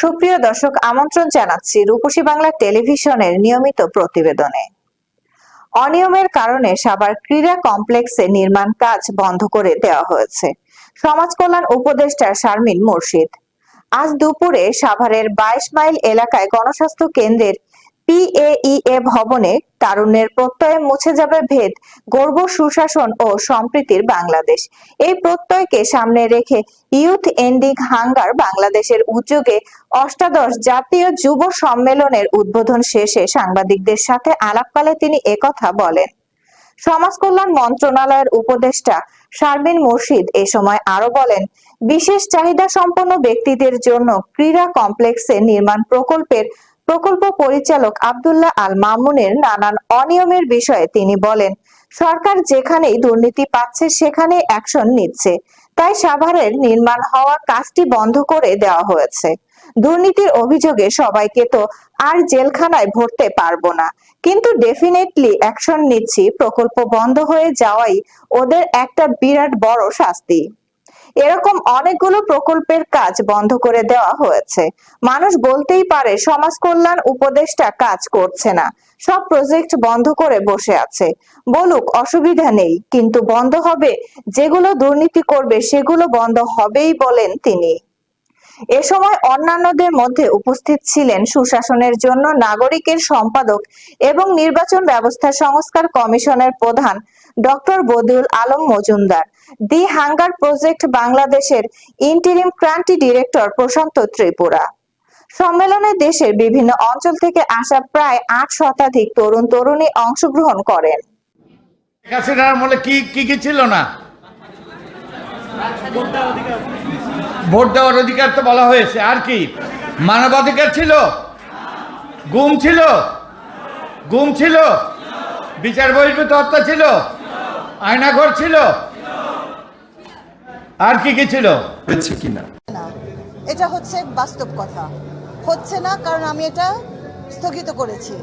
সুপ্রিয় দর্শক, আমন্ত্রণ জানাচ্ছি রূপসী বাংলা টেলিভিশনের নিয়মিত প্রতিবেদনে। অনিয়মের কারণে সাভার ক্রীড়া কমপ্লেক্সে নির্মাণ কাজ বন্ধ করে দেওয়া হয়েছে। সমাজ কল্যাণ উপদেষ্টা শারমিন মুর্শিদ। আজ দুপুরে সাভারের বাইশ মাইল এলাকায় গণস্বাস্থ্য কেন্দ্রের পিএইএ ভবনে তারুণ্যের প্রত্যয়ে মুছে যাবে ভেদ, গর্ব, সুশাসন ও সম্প্রীতির বাংলাদেশ। এই প্রত্যয়কে সামনে রেখে ইউথ এন্ডিং হাঙ্গার বাংলাদেশের উদ্যোগে অষ্টাদশ জাতীয় যুব সম্মেলনের উদ্বোধন শেষে সাংবাদিকদের সাথে আলাপকালে তিনি একথা বলেন। সমাজ কল্যাণ মন্ত্রণালয়ের উপদেষ্টা শারমিন মুর্শিদ এ সময় আরও বলেন, বিশেষ চাহিদা সম্পন্ন ব্যক্তিদের জন্য ক্রীড়া কমপ্লেক্সে নির্মাণ প্রকল্পের প্রকল্প পরিচালক আব্দুল্লাহ আল মামুনের নানান অনিয়মের বিষয়ে তিনি বলেন, সরকার যেখানেই দুর্নীতি পাচ্ছে সেখানেই অ্যাকশন নিচ্ছে। তাই সাভারের নির্মাণ হওয়া কাজটি বন্ধ করে দেওয়া হয়েছে। দুর্নীতির অভিযোগে সবাইকে তো আর জেলখানায় ভরতে পারব না। কিন্তু ডেফিনেটলি অ্যাকশন নিচ্ছি, প্রকল্প বন্ধ হয়ে যাওয়াই ওদের একটা বিরাট বড় শাস্তি। এরকম অনেকগুলো প্রকল্পের কাজ বন্ধ করে দেওয়া হয়েছে। মানুষ বলতেই পারে, সমাজ কল্যাণ উপদেষ্টা কাজ করছে না। সব প্রজেক্ট বন্ধ করে বসে আছে। বলুক, অসুবিধা নেই, কিন্তু বন্ধ হবে, যেগুলো দুর্নীতি করবে সেগুলো বন্ধ হবেই বলেন তিনি। এ সময় অন্যান্যদের মধ্যে উপস্থিত ছিলেন সুশাসনের জন্য নাগরিকের সম্পাদক এবং নির্বাচন ব্যবস্থা সংস্কার কমিশনের প্রধান doctor Badiul Alam Majumdar, the Hunger Project বাংলাদেশের interim country director Prashanta Tripura. সম্মেলনে দেশের বিভিন্ন অঞ্চল থেকে আসা প্রায় আট শতাধিক তরুণ তরুণী অংশগ্রহণ করেন। কি কি ছিল না? ভোট দেওয়ার অধিকার তো বলা হয়েছে। আর কি? মানবাধিকার ছিল? গুম ছিল? গুম ছিল? বিচার বহির্ভূত হত্যা ছিল? আয়নাঘর ছিল? আর কি কি ছিল? কিনা? এটা হচ্ছে বাস্তব কথা। হচ্ছে না কারণ আমি এটা স্থগিত করেছি।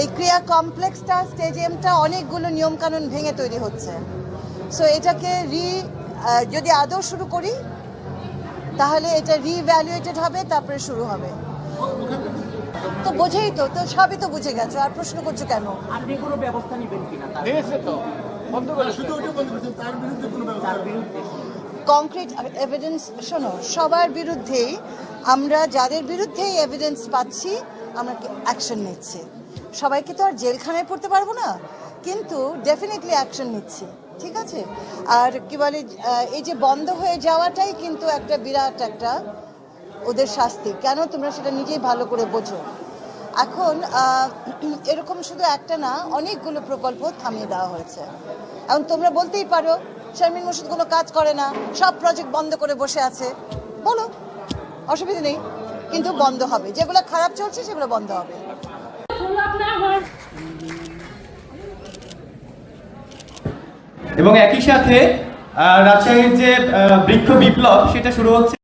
এই ক্রিয়া কমপ্লেক্সটা স্টেডিয়ামটা অনেকগুলো নিয়মকানুন ভেঙে তৈরি হচ্ছে। সো এটাকে রি যদি আদৌ শুরু করি তাহলে এটা রিভ্যালুয়েটেড হবে তারপরে শুরু হবে। তো বোঝেই তো তো সবই তো বুঝে গেছো আর প্রশ্ন করছ কেন? আপনি কোনো ব্যবস্থা নেবেন কিনা? তার তার বিরুদ্ধে কংক্রিট এভিডেন্স শোনো সবার বিরুদ্ধেই আমরা যাদের বিরুদ্ধেই এভিডেন্স পাচ্ছি আমরা অ্যাকশন নিচ্ছি। সবাইকে তো আর জেলখানায় পড়তে পারব না। কিন্তু ডেফিনেটলি অ্যাকশন নিচ্ছি, ঠিক আছে? আর কি বলে এই যে বন্ধ হয়ে যাওয়াটাই কিন্তু একটা বিরাট একটা ওদের শাস্তি। কেন তোমরা সেটা নিজেই ভালো করে বোঝো? এখন এরকম শুধু একটা না, অনেকগুলো প্রকল্প থামিয়ে দেওয়া হয়েছে। এখন তোমরা বলতেই পারো, শারমিন মুর্শিদ কোনো কাজ করে না, সব প্রজেক্ট বন্ধ করে বসে আছে। বলো, অসুবিধা নেই, কিন্তু বন্ধ হবে। যেগুলো খারাপ চলছে, সেগুলো বন্ধ হবে। এবং একই সাথে রাজশাহীর যে বৃক্ষ বিপ্লব সেটা শুরু হচ্ছে